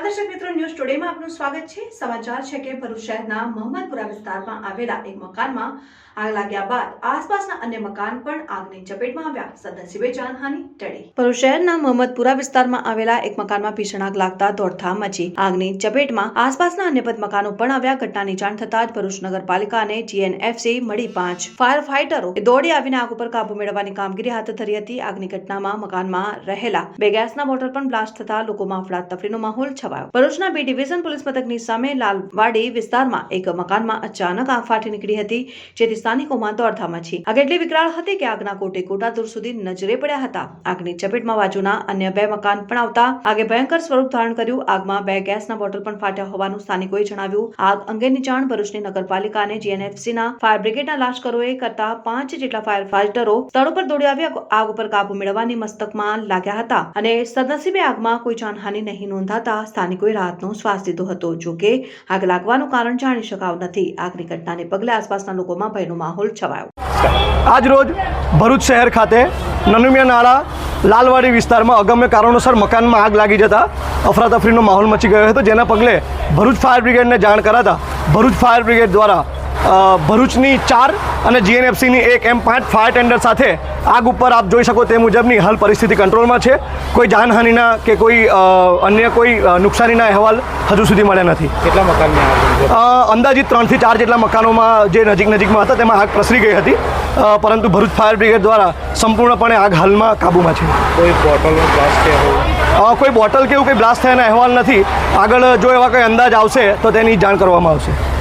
નમસ્કાર મિત્રો, ન્યૂઝ ટુડેમાં આપનું સ્વાગત છે. સમાચાર છે કે ભરૂચ શહેરના મોહમ્મદપુરા વિસ્તારમાં આવેલા એક મકાનમાં આગ લાગ્યા બાદ આસપાસના અન્ય મકાન પણ આગની ચપેટમાં આવ્યા. સદનસીબે જાનહાની ટળી. ભરૂચ શહેરના મોહમ્મદપુરા વિસ્તારમાં આવેલા એક મકાનમાં ભીષણ આગ લાગતા દોડધામ મચી. આગની ચપેટમાં આસપાસના અન્ય પદ મકાનો પણ આવ્યા. ઘટનાની જાણ થતા જ ભરૂચ નગરપાલિકા અને જીએનએફસી મળી પાંચ ફાયર ફાઇટરો દોડી આવીને આગ ઉપર કાબુ મેળવવાની કામગીરી હાથ ધરી હતી. આગની ઘટનામાં મકાનમાં રહેલા બે ગેસના બોટલ પણ બ્લાસ્ટ થતા લોકોમાં અફડાતફડીનો માહોલ છવાયો ભરૂચના બી ડિવિઝન પોલીસ મથકની સામે લાલવાડી વિસ્તારમાં એક મકાનમાં અચાનક આગ ફાટી નીકળી હતી, જેથી સ્થાનિકોમાં દોડધામ મચી. આગ એટલી વિકરાળ હતી કે આગના કોટે કોટા દૂર સુધી નજરે પડ્યા હતા. આગની ચપેટમાં બાજુના અન્ય બે મકાન પણ આવતા આગે ભયંકર સ્વરૂપ ધારણ કર્યું. આગમાં બે ગેસના બોટલ પણ ફાટ્યા હોવાનું સ્થાનિકોએ જણાવ્યું. આગ અંગેની જાણ ભરૂચની નગરપાલિકા અને જીએનએફસીના ફાયર બ્રિગેડના લાશ્કરોએ કરતા પાંચ જેટલા ફાયર ફાઇટરો સ્થળ ઉપર દોડી આવી આગ ઉપર કાબુ મેળવવાની મસ્તકમાં લાગ્યા હતા. અને સદનસીબે આગમાં કોઈ જાનહાનિ નહીં નોંધાતા સ્થાનિકોએ રાહતનો શ્વાસ લીધો હતો. જો કે, આગ લાગવાનું કારણ જાણી શકાવ નથી. આગની ઘટનાને પગલે આસપાસના લોકોમાં ભયનો માહોલ છવાયો. આજ રોજ ભરૂચ શહેર ખાતે નનુમિયા નાળા લાલવાડી વિસ્તારમાં અગમ્ય કારણોસર મકાનમાં આગ લાગી જતા અફરાતફરીનો માહોલ મચી ગયો હતો. જેના પગલે ભરૂચ ફાયર બ્રિગેડને જાણ કરાતા ભરૂચ ફાયર બ્રિગેડ દ્વારા ભરૂચની ચાર અને જીએનએફસીની એક એમ પાંચ ફાયર ટેન્ડર સાથે આગ ઉપર આપ જોઈ શકો તે મુજબની હાલ પરિસ્થિતિ કંટ્રોલમાં છે. કોઈ જાનહાનિના કે કોઈ અન્ય કોઈ નુકસાનીના અહેવાલ હજુ સુધી મળ્યા નથી. કેટલા? અ, અંદાજિત ત્રણથી ચાર જેટલા મકાનોમાં જે નજીક નજીકમાં હતા તેમાં આગ પ્રસરી ગઈ હતી. પરંતુ ભરૂચ ફાયર બ્રિગેડ દ્વારા સંપૂર્ણપણે આગ હાલમાં કાબૂમાં છે. કોઈ બોટલનો બ્લાસ્ટ થયો કોઈ બોટલ કે એવું કંઈ બ્લાસ્ટ થયાના અહેવાલ નથી. આગળ જો એવા કંઈ અંદાજ આવશે તો તેની જાણ કરવામાં આવશે.